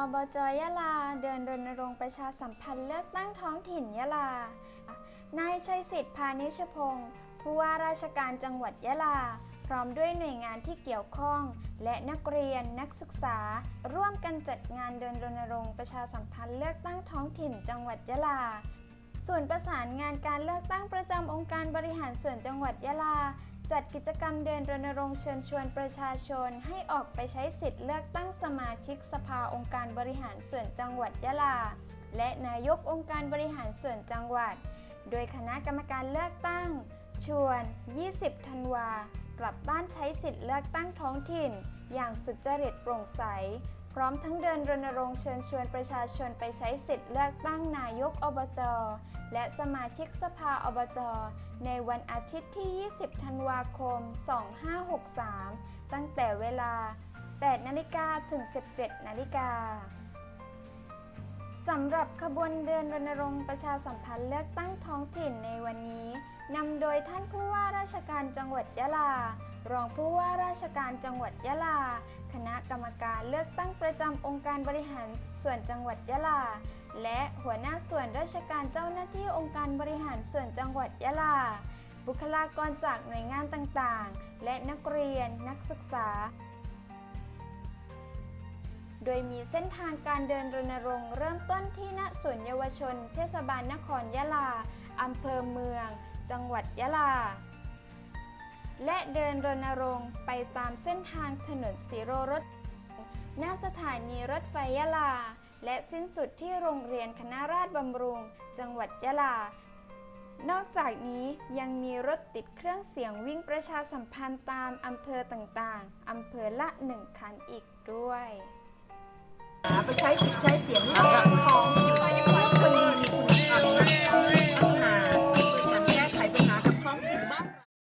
อบจยะลา เดินรณรงค์ประชาสัมพันธ์เลือกตั้งท้องถิ่นยะลา นายชัยสิทธิ์พานิชพงศ์ผู้ว่าราชการจังหวัดยะลา พร้อมด้วยหน่วยงานที่เกี่ยวข้อง และนักเรียนนักศึกษา ร่วมกันจัดงานเดินรณรงค์ประชาสัมพันธ์เลือกตั้งท้องถิ่นจังหวัดยะลา ส่วนประสานงานการเลือกตั้งประจำองค์การบริหารส่วนจังหวัดยะลา จัดกิจกรรมเดินรณรงค์เชิญชวนประชาชน ให้ออกไปใช้สิทธิ์เลือกตั้งสมาชิกสภาองค์การบริหารส่วนจังหวัดยะลา และนายกองค์การบริหารส่วนจังหวัด โดยคณะกรรมการเลือกตั้ง ชวน 20 ธันวากลับบ้านใช้สิทธิ์เลือกตั้งท้องถิ่น อย่างสุจริตโปร่งใส พร้อมทั้งเดินรณรงค์เชิญชวนประชาชนไปใช้สิทธิ์เลือกตั้งนายกอบจ และสมาชิกสภาอบจ ในวันอาทิตย์ที่ 20 ธันวาคม 2563 ตั้งแต่เวลา 8 นาฬิกาถึง 17 นาฬิกาสำหรับขบวนเดินรณรงค์ประชาสัมพันธ์เลือกตั้งท้องถิ่นในวันนี้นำโดยท่านผู้ว่าราชการจังหวัดยะลา รองผู้ว่าราชการจังหวัดยะลา คณะกรรมการเลือกตั้งประจำองค์การบริหารส่วนจังหวัดยะลา และหัวหน้าส่วนราชการเจ้าหน้าที่องค์การบริหารส่วนจังหวัดยะลา บุคลากรจากหน่วยงานต่างๆ และนักเรียนนักศึกษา โดยมีเส้นทางการเดินรณรงค์เริ่มต้นที่ณศูนย์เยาวชน เทศบาลนครยะลาอำเภอเมือง จังหวัดยะลา และเดินรณรงค์ไปตามเส้นทางถนนสีโรรสหน้าสถานีรถไฟยะลา และสิ้นสุดที่โรงเรียนคณะราษฎรบำรุง จังหวัดยะลา นอกจากนี้ยังมีรถติดเครื่องเสียงวิ่งประชาสัมพันธ์ตามอำเภอต่างๆ อำเภอละหนึ่งคันอีกด้วยไปใช้สิทธิ์ใช้เสียงของของ